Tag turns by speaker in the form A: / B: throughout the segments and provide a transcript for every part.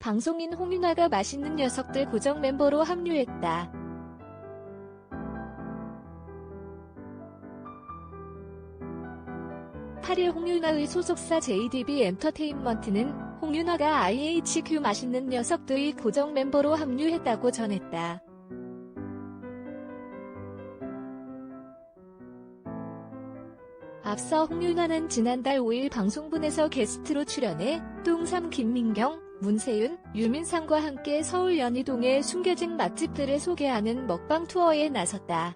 A: 방송인 홍윤아가 맛있는 녀석들 고정 멤버로 합류했다. (8일) 홍윤아의 소속사 JDB 엔터테인먼트는 홍윤아가 IHQ 맛있는 녀석들의 고정 멤버로 합류했다고 전했다. 앞서 홍윤아는 지난달 5일 방송분에서 게스트로 출연해 뚱삼 김민경, 문세윤, 유민상과 함께 서울 연희동의 숨겨진 맛집들을 소개하는 먹방 투어에 나섰다.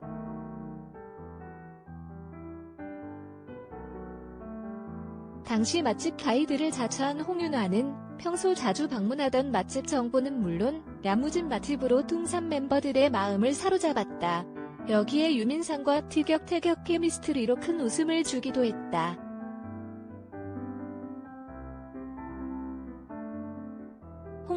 A: 당시 맛집 가이드를 자처한 홍윤아는 평소 자주 방문하던 맛집 정보는 물론 야무진 맛집으로 뚱삼 멤버들의 마음을 사로잡았다. 여기에 유민상과 티격태격 케미스트리로 큰 웃음을 주기도 했다.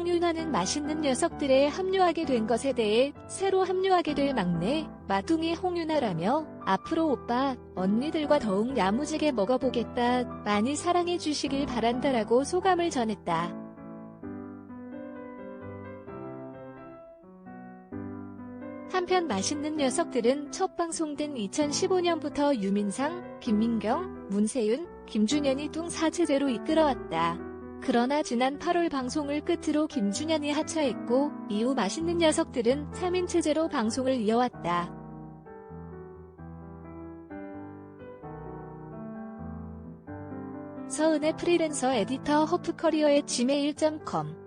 A: 홍윤아는 맛있는 녀석들에 합류하게 된 것에 대해 새로 합류하게 될 막내 마둥이 홍윤아라며 앞으로 오빠 언니들과 더욱 야무지게 먹어보겠다 많이 사랑해 주시길 바란다라고 소감을 전했다. 한편 맛있는 녀석들은 첫 방송된 2015년부터 유민상, 김민경, 문세윤, 김준현이 뚱 4체제로 이끌어왔다. 그러나 지난 8월 방송을 끝으로 김준현이 하차했고 이후 맛있는 녀석들은 3인 체제로 방송을 이어왔다. 서은의 프리랜서 에디터 허프커리어의 지메일.com